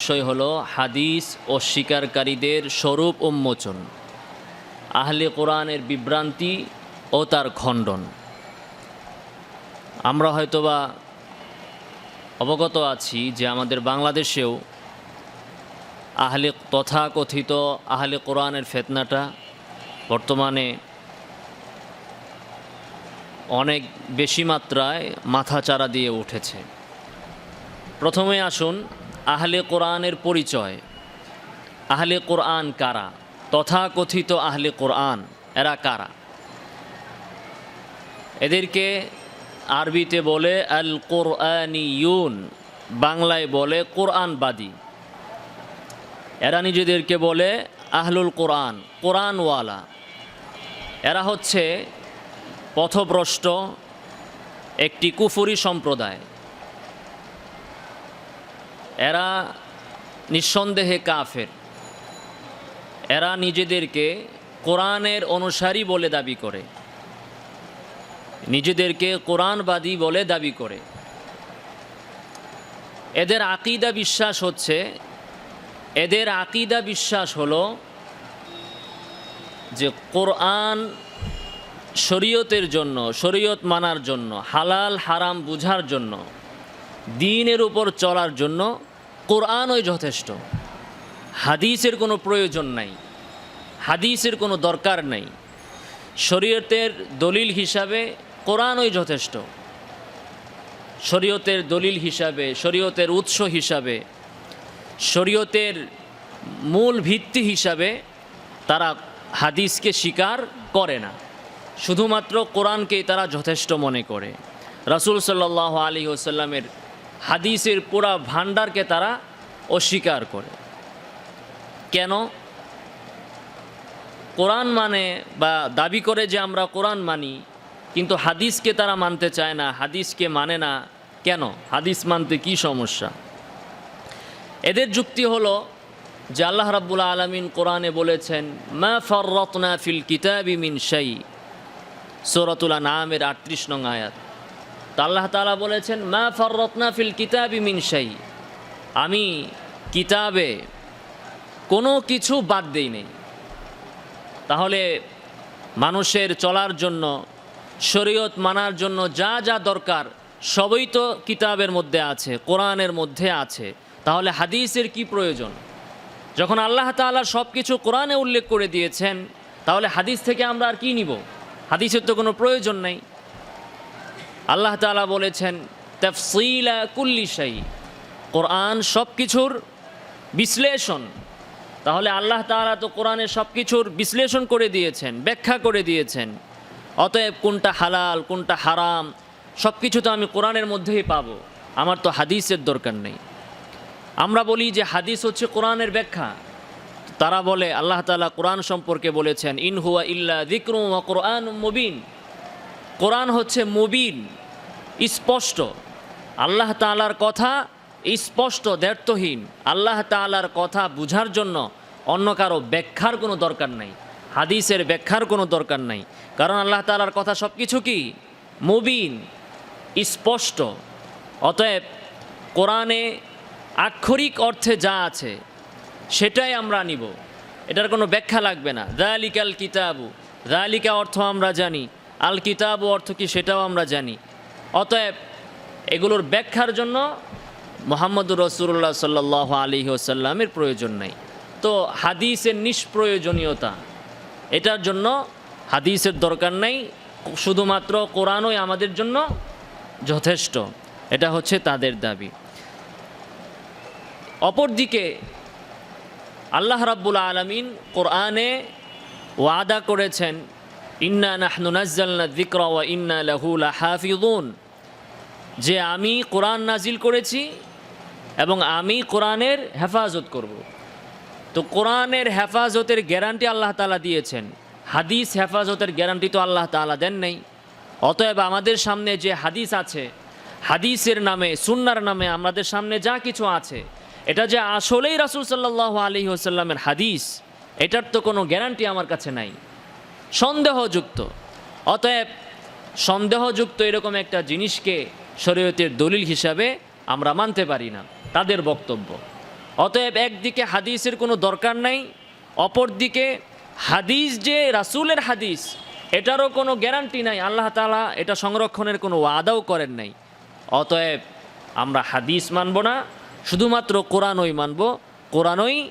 বিষয় হলো হাদিস ও স্বীকারকারীদের স্বরূপ উন্মোচন, আহলে কোরআনের বিভ্রান্তি ও তার খণ্ডন। আমরা হয়তোবা অবগত আছি যে আমাদের বাংলাদেশেও আহলে তথাকথিত আহলে কোরআনের ফেতনাটা বর্তমানে অনেক বেশি মাত্রায় মাথাচাড়া দিয়ে উঠেছে। প্রথমে আসুন আহলে কোরআনের পরিচয়। আহলে কোরআন কারা? তথাকথিত আহলে কোরআন, এরা কারা? এদেরকে আরবিতে বলে আল কোরআনিউন বাংলায় বলে কোরআনবাদী। এরা নিজেদেরকে বলে আহলুল কোরআন, কোরআনওয়ালা। এরা হচ্ছে পথভ্রষ্ট একটি কুফুরি সম্প্রদায়। এরা নিঃসন্দেহে কাফের। এরা নিজেদেরকে কোরআনের অনুসারী বলে দাবি করে। নিজেদেরকে কোরআনবাদী বলে দাবি করে। এদের আকিদা বিশ্বাস হচ্ছে, এদের আকিদা বিশ্বাস হলো যে কোরআন শরীয়তের জন্য, শরীয়ত মানার জন্য, হালাল, হারাম বুঝার জন্য, দিনের উপর চলার জন্য কোরআনই যথেষ্ট। হাদিসের কোনো প্রয়োজন নাই। হাদিসের কোনো দরকার নাই। শরীয়তের দলিল হিসাবে কোরআনই যথেষ্ট। শরীয়তের দলিল হিসাবে, শরীয়তের উৎস হিসাবে, শরীয়তের মূল ভিত্তি হিসাবে তারা হাদিসকে স্বীকার করে না। শুধুমাত্র কোরআনকেই তারা যথেষ্ট মনে করে। রাসুল সাল্লাহ আলী ওসাল্লামের হাদিসের পুরা ভাণ্ডারকে তারা অস্বীকার করে। কেন? কোরআন মানে বা দাবি করে যে আমরা কোরআন মানি, কিন্তু হাদিসকে তারা মানতে চায় না, হাদিসকে মানে না। কেন? হাদিস মানতে কি সমস্যা? এদের যুক্তি হলো যে আল্লাহ রাব্বুল আলমিন কোরআনে বলেছেন, মা ফররতনা ফিল কিতাবি মিন শাই। সৌরতুল্লাহ নামের আটত্রিশ নং আয়াত। আল্লাহ তালা বলেছেন, মা ফররতনা ফিল কিতাবি মিন শাই। আমি কিতাবে কোনো কিছু বাদ দেই নেই। তাহলে মানুষের চলার জন্য, শরীয়ত মানার জন্য যা যা দরকার, সবই তো কিতাবের মধ্যে আছে, কোরআনের মধ্যে আছে। তাহলে হাদিসের কি প্রয়োজন? যখন আল্লাহ তাআলা সব কিছু কোরআনে উল্লেখ করে দিয়েছেন, তাহলে হাদিস থেকে আমরা আর কি নিব? হাদিসের তো কোনো প্রয়োজন নেই। আল্লাহ তাআলা বলেছেন, তফসিলা কুল্লি শাই কোরআন সব কিছুর বিশ্লেষণ। তাহলে আল্লাহ তাআলা তো কোরআনের সব কিছুর বিশ্লেষণ করে দিয়েছেন, ব্যাখ্যা করে দিয়েছেন। অতএব কোনটা হালাল, কোনটা হারাম সব কিছু তো আমি কোরআনের মধ্যেই পাবো। আমার তো হাদিসের দরকার নেই। আমরা বলি যে হাদিস হচ্ছে কোরআনের ব্যাখ্যা। তারা বলে, আল্লাহ তাআলা কোরআন সম্পর্কে বলেছেন, ইন হুয়া ইল্লা দিক্রু কোরআন মুবিন কোরআন হচ্ছে মুবিন। স্পষ্ট। আল্লাহ তাআলার কথা স্পষ্ট, দ্ব্যর্থহীন। আল্লাহ তাআলার কথা বুঝার জন্য অন্য কারও ব্যাখ্যার কোনো দরকার নাই। হাদিসের ব্যাখ্যার কোনো দরকার নাই। কারণ আল্লাহ তাআলার কথা সব কিছু কি? মুবিন, স্পষ্ট। অতএব কোরআনে আক্ষরিক অর্থে যা আছে সেটাই আমরা নিব। এটার কোনো ব্যাখ্যা লাগবে না। দালিকাল কিতাবু। দালিকা অর্থ আমরা জানি। আল কিতাবু অর্থ কি সেটাও আমরা জানি। অতএব এগুলোর ব্যাখ্যার জন্য মোহাম্মদুর রসুল্লাহ সাল্লাহ আলী ওসাল্লামের প্রয়োজন নাই। তো হাদিসের নিষ্প্রয়োজনীয়তা, এটার জন্য হাদিসের দরকার নেই, শুধুমাত্র কোরআনই আমাদের জন্য যথেষ্ট, এটা হচ্ছে তাদের দাবি। অপরদিকে আল্লাহ রাব্বুল আলমিন কোরআনে ওয়াদা করেছেন ইন্না নাহনু নাজ্জালনা যিকরা ওয়া ইন্না লাহু লাহাফিযুন। যে আমি কোরআন নাজিল করেছি এবং আমি কোরআনের হেফাজত করব। তো কোরআনের হেফাজতের গ্যারান্টি আল্লাহ তাআলা দিয়েছেন। হাদিস হেফাজতের গ্যারান্টি তো আল্লাহ তাআলা দেন নাই। অতএব আমাদের সামনে যে হাদিস আছে, হাদিসের নামে, সুন্নার নামে আমাদের সামনে যা কিছু আছে, এটা যে আসলেই রাসুল সাল্লাহ আলী ওসাল্লামের হাদিস, এটার তো কোনো গ্যারান্টি আমার কাছে নাই। সন্দেহযুক্ত। অতএব সন্দেহযুক্ত এরকম একটা জিনিসকে শরীয়তের দলিল হিসাবে আমরা মানতে পারি না, তাদের বক্তব্য। অতএব একদিকে হাদিসের কোনো দরকার নাই, অপরদিকে হাদিস যে রাসূলের হাদিস, এটারও কোনো গ্যারান্টি নাই, আল্লাহ তাআলা এটা সংরক্ষণের কোনো ওয়াদাও করেন নাই। অতএব আমরা হাদিস মানব না, শুধুমাত্র কোরআনই মানব। কোরআনই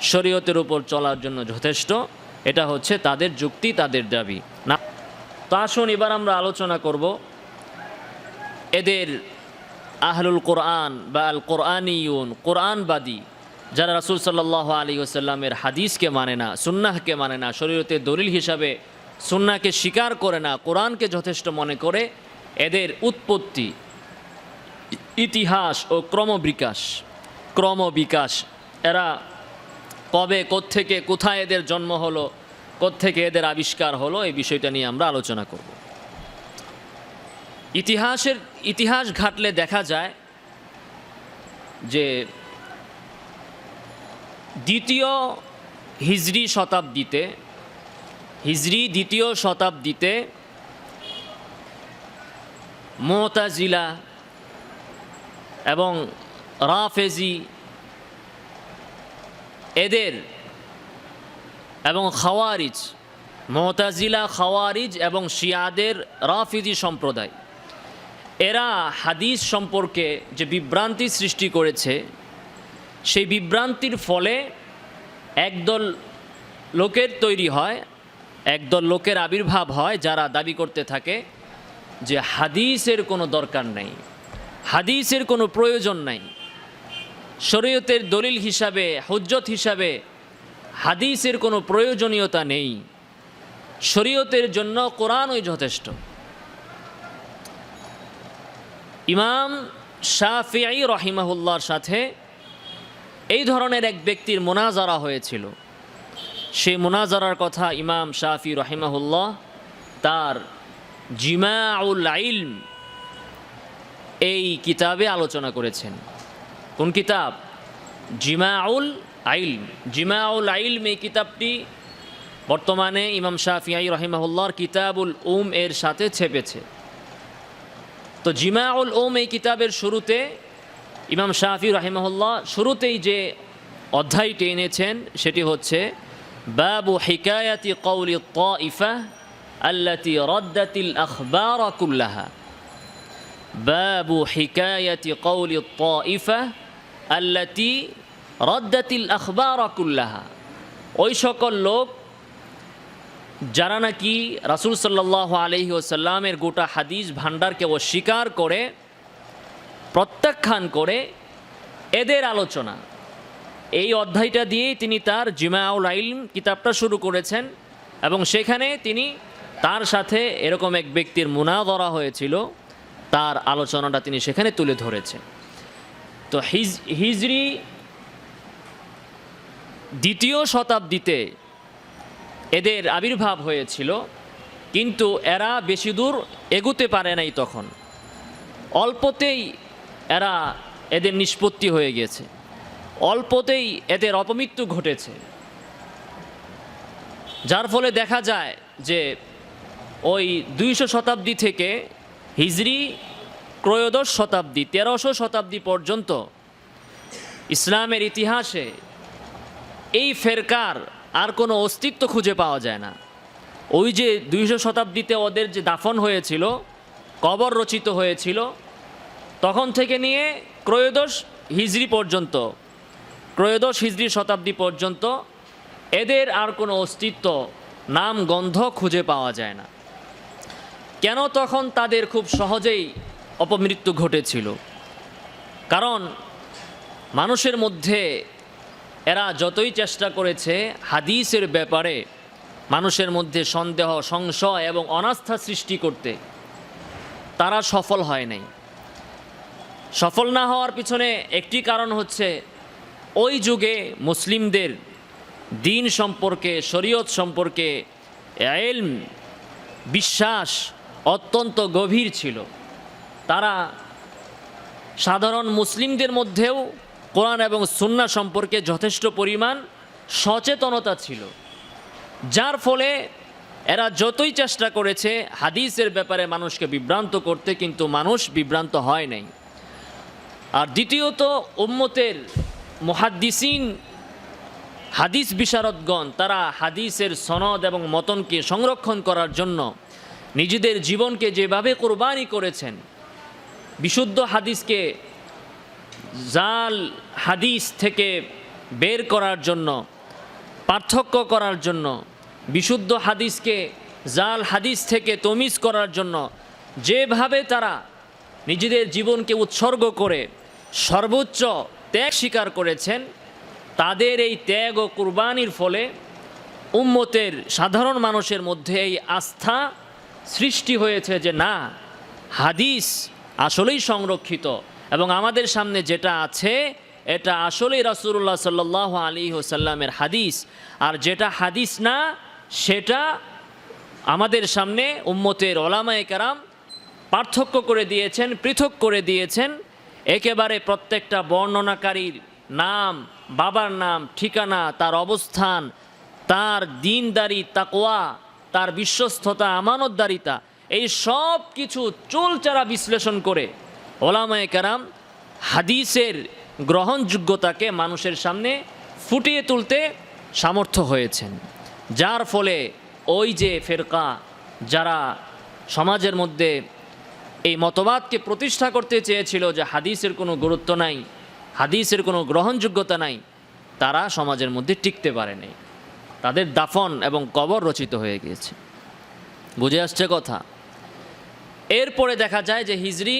শরীয়তের উপর চলার জন্য যথেষ্ট। এটা হচ্ছে তাদের যুক্তি, তাদের দাবি। না, তো আসুন এবার আমরা আলোচনা করব এদের আহলুল কোরআন বা আল কোরআনিউন, কোরআনবাদী, যারা রাসূল সাল্লাহ আলী ওসাল্লামের হাদিসকে মানে না, সুন্নাহকে মানে না শরীয়তের দলিল হিসাবে সুন্নাহকে স্বীকার করে না, কোরআনকে যথেষ্ট মনে করে, এদের উৎপত্তি ইতিহাস ও ক্রমবিকাশ ক্রমবিকাশ। এরা কবে কোত্থেকে, কোথায় এদের জন্ম হলো, কোত্থেকে এদের আবিষ্কার হলো, এই বিষয়টা নিয়ে আমরা আলোচনা করব। ইতিহাসের, ইতিহাস ঘাটলে দেখা যায় যে দ্বিতীয় হিজরি শতাব্দীতে, হিজরি দ্বিতীয় শতাব্দীতে মোতাজিলা এবং রাফেজি এদের এবং খাওয়ারিজ, মোতাজিলা খাওয়ারিজ এবং শিয়াদের রাফিজি সম্প্রদায়। এরা হাদিস সম্পর্কে যে বিভ্রান্তি সৃষ্টি করেছে, সেই বিভ্রান্তির ফলে একদল লোকের তৈরি হয়, একদল লোকের আবির্ভাব হয় যারা দাবি করতে থাকে যে হাদিসের কোনো দরকার নেই, হাদিসের কোনো প্রয়োজন নাই। শরীয়তের দলিল হিসাবে, হজ্জত হিসাবে হাদিসের কোনো প্রয়োজনীয়তা নেই। শরীয়তের জন্য কোরআনই যথেষ্ট। ইমাম শাফিআই রহিমাহুল্লার সাথে এই ধরনের এক ব্যক্তির মোনাজারা হয়েছিল। সেই মোনাজারার কথা ইমাম শাফি রহিমাহুল্লাহ তার জিমাউল আইলম এই কিতাবে আলোচনা করেছেন। কোন কিতাব? জিমাউল আইলম জিমাউল আইলম এই কিতাবটি বর্তমানে ইমাম শাফিআই রহিমাহুল্লাহর কিতাবুল উম এর সাথে ছেপেছে। তো জিমাউল ওম এই কিতাবের শুরুতে ইমাম শাহি রাহিমহল্লা শুরুতেই যে অধ্যায়টি এনেছেন সেটি হচ্ছে বাবু হিকায়াতি কৌলি ক ইফা আল্লাতি রদ্দাতিল আখবার কুল্লাহা। বাবু হিকায়াতি কৌলি ইফা আল্লাতি রদ্দাতিল আখবার কুল্লাহা। ওই সকল লোক যারা নাকি রাসুল সাল্লাহ আলহি ওসাল্লামের গোটা হাদিস ভাণ্ডারকে অস্বীকার করে, প্রত্যাখ্যান করে, এদের আলোচনা। এই অধ্যায়টা দিয়েই তিনি তার জিমাউল আইলম কিতাবটা শুরু করেছেন এবং সেখানে তিনি তার সাথে এরকম এক ব্যক্তির মুনাদরা হয়েছিল, তার আলোচনাটা তিনি সেখানে তুলে ধরেছেন। তো হিজ, হিজরি দ্বিতীয় শতাব্দীতে এদের আবির্ভাব হয়েছিল, কিন্তু এরা বেশি দূর এগুতে পারে নাই তখন। অল্পতেই এরা এদের নিষ্পত্তি হয়ে গেছে। অল্পতেই এদের অপমৃত্যু ঘটেছে। যার ফলে দেখা যায় যে ওই দুইশো শতাব্দী থেকে হিজরি ত্রয়োদশ শতাব্দী, তেরোশো শতাব্দী পর্যন্ত ইসলামের ইতিহাসে এই ফেরকার আর কোনো অস্তিত্ব খুঁজে পাওয়া যায় না। ওই যে দুইশো শতাব্দীতে ওদের যে দাফন হয়েছিল, কবর রচিত হয়েছিল, তখন থেকে নিয়ে ক্রয়োদশ হিজড়ি পর্যন্ত ক্রয়োদশ হিজড়ি শতাব্দী পর্যন্ত এদের আর কোনো অস্তিত্ব, নাম, গন্ধ খুঁজে পাওয়া যায় না। কেন তখন তাদের খুব সহজেই অপমৃত্যু ঘটেছিল। কারণ মানুষের মধ্যে এরা যতই চেষ্টা করেছে, হাদিসের ব্যাপারে মানুষের মধ্যে সন্দেহ, সংশয় এবং অনাস্থা সৃষ্টি করতে তারা সফল হয় নাই। সফল না হওয়ার পিছনে একটি কারণ হচ্ছে, ওই যুগে মুসলিমদের দিন সম্পর্কে, শরীয়ত সম্পর্কে এলম, বিশ্বাস অত্যন্ত গভীর ছিল। তারা সাধারণ মুসলিমদের মধ্যেও কোরআন এবং সুন্না সম্পর্কে যথেষ্ট পরিমাণ সচেতনতা ছিল। যার ফলে এরা যতই চেষ্টা করেছে হাদিসের ব্যাপারে মানুষকে বিভ্রান্ত করতে, কিন্তু মানুষ বিভ্রান্ত হয় নাই। আর দ্বিতীয়ত, উম্মতের মুহাদ্দিসিন হাদিস বিশারদগণ, তারা হাদিসের সনদ এবং মতনকে সংরক্ষণ করার জন্য নিজেদের জীবনকে যেভাবে কোরবানি করেছেন বিশুদ্ধ হাদিসকে জাল হাদিস থেকে বের করার জন্য, পার্থক্য করার জন্য, বিশুদ্ধ হাদিসকে জাল হাদিস থেকে তমিজ করার জন্য, যেভাবে তারা নিজেদের জীবনকে উৎসর্গ করে সর্বোচ্চ ত্যাগ স্বীকার করেছেন, তাদের এই ত্যাগ ও কুরবানির ফলে উম্মতের সাধারণ মানুষের মধ্যে এই আস্থা সৃষ্টি হয়েছে যে না, হাদিস আসলেই সংরক্ষিত। এবং আমাদের সামনে যেটা আছে, এটা আসলেই রাসূলুল্লাহ সাল্লাহ আলী হোসাল্লামের হাদিস। আর যেটা হাদিস না, সেটা আমাদের সামনে উম্মতের ওলামায়ে কারাম পার্থক্য করে দিয়েছেন, পৃথক করে দিয়েছেন। একেবারে প্রত্যেকটা বর্ণনাকারীর নাম, বাবার নাম, ঠিকানা, তার অবস্থান, তার দিনদারি তাকোয়া তার বিশ্বস্ততা, আমানতদারিতা এই সব কিছু চুলচারা বিশ্লেষণ করে ওলামায় কারাম হাদিসের গ্রহণযোগ্যতাকে মানুষের সামনে ফুটিয়ে তুলতে সামর্থ্য হয়েছেন। যার ফলে ওই যে ফেরকা যারা সমাজের মধ্যে এই মতবাদকে প্রতিষ্ঠা করতে চেয়েছিল যে হাদিসের কোনো গুরুত্ব নাই, হাদিসের কোনো গ্রহণযোগ্যতা নাই, তারা সমাজের মধ্যে টিকতে পারেনি তাদের দাফন এবং কবর রচিত হয়ে গিয়েছে। বুঝে আসছে কথা? এরপরে দেখা যায় যে হিজরি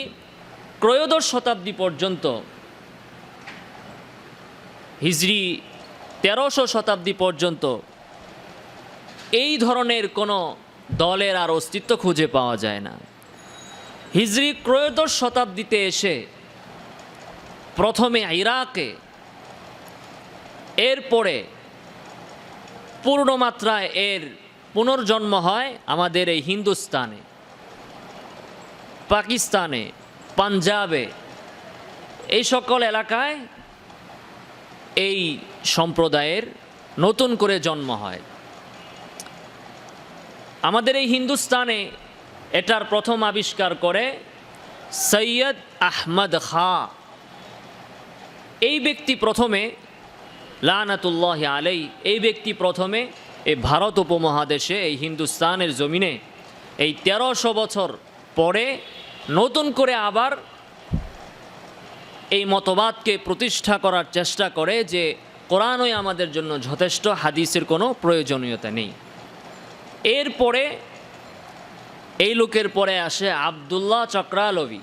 ত্রয়োদশ শতাব্দী পর্যন্ত, হিজরি তেরোশো শতাব্দী পর্যন্ত এই ধরনের কোনো দলের আর অস্তিত্ব খুঁজে পাওয়া যায় না। হিজরি ত্রয়োদশ শতাব্দীতে এসে প্রথমে ইরাকে, এরপরে পূর্ণমাত্রায় এর পুনর্জন্ম হয় আমাদের এই হিন্দুস্তানে। পাকিস্তানে, পাঞ্জাবে, এই সকল এলাকায় এই সম্প্রদায়ের নতুন করে জন্ম হয়। আমাদের এই হিন্দুস্তানে এটার প্রথম আবিষ্কার করে সৈয়দ আহমদ খা। এই ব্যক্তি প্রথমে, লানাতুল্লাহ আলাই এই ব্যক্তি প্রথমে এই ভারত উপমহাদেশে, এই হিন্দুস্তানের জমিনে এই তেরোশো বছর পরে নতুন করে আবার এই মতবাদকে প্রতিষ্ঠা করার চেষ্টা করে যে কোরআনই আমাদের জন্য যথেষ্ট, হাদিসের কোনো প্রয়োজনীয়তা নেই। এরপরে এই লোকের পরে আসে আবদুল্লাহ চক্রালবি,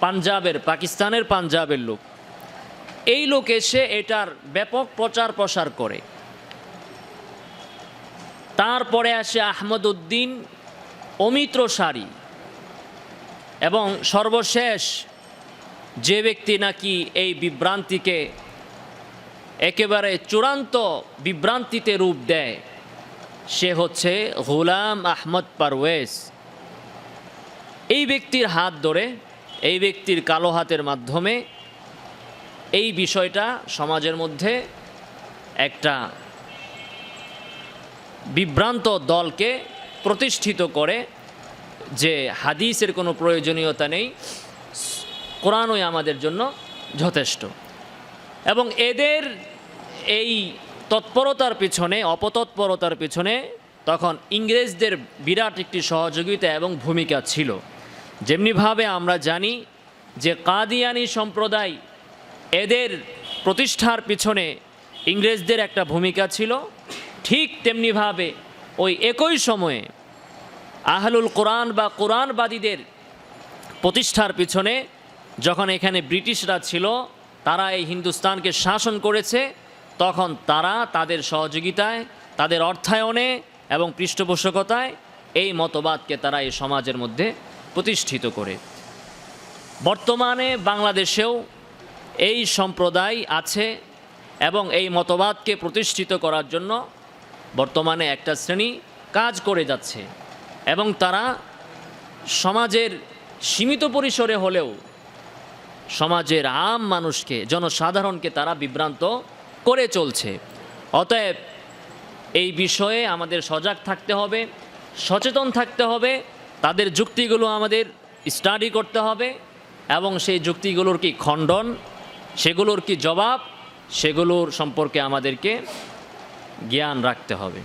পাঞ্জাবের, পাকিস্তানের পাঞ্জাবের লোক। এই লোক এসে এটার ব্যাপক প্রচার প্রসার করে। তারপরে আসে আহমদ উদ্দিন অমিত্র সারি এবং সর্বশেষ যে ব্যক্তি নাকি এই বিভ্রান্তিকে একেবারে চূড়ান্ত বিভ্রান্তিতে রূপ দেয়, সে হচ্ছে গুলাম আহমদ পারওয়েজ। এই ব্যক্তির হাত ধরে, এই ব্যক্তির কালো হাতের মাধ্যমে এই বিষয়টা সমাজের মধ্যে একটা বিভ্রান্ত দলকে প্রতিষ্ঠিত করে যে হাদিসের কোনো প্রয়োজনীয়তা নেই, কোরআনই আমাদের জন্য যথেষ্ট। এবং এদের এই তৎপরতার পিছনে, অপতৎপরতার পিছনে তখন ইংরেজদের বিরাট একটি সহযোগিতা এবং ভূমিকা ছিল। যেমনিভাবে আমরা জানি যে কাদিয়ানি সম্প্রদায় এদের প্রতিষ্ঠার পিছনে ইংরেজদের একটা ভূমিকা ছিল। ঠিক তেমনিভাবে ওই একই সময়ে আহলুল কোরআন বা কোরআনবাদীদের প্রতিষ্ঠার পিছনে যখন এখানে ব্রিটিশরা ছিল, তারা এই হিন্দুস্তানকে শাসন করেছে, তখন তারা তাদের সহযোগিতায়, তাদের অর্থায়নে এবং পৃষ্ঠপোষকতায় এই মতবাদকে তারা এই সমাজের মধ্যে প্রতিষ্ঠিত করে। বর্তমানে বাংলাদেশেও এই সম্প্রদায় আছে এবং এই মতবাদকে প্রতিষ্ঠিত করার জন্য বর্তমানে একটা শ্রেণি কাজ করে যাচ্ছে এবং তারা সমাজের সীমিত পরিসরে হলেও সমাজের আম মানুষকে, জনসাধারণকে তারা বিভ্রান্ত করে চলছে। অতএব এই বিষয়ে আমাদের সজাগ থাকতে হবে, সচেতন থাকতে হবে, তাদের যুক্তিগুলো আমাদের স্টাডি করতে হবে এবং সেই যুক্তিগুলোর কি খণ্ডন, সেগুলোর কি জবাব, সেগুলোর সম্পর্কে আমাদেরকে জ্ঞান রাখতে হবে।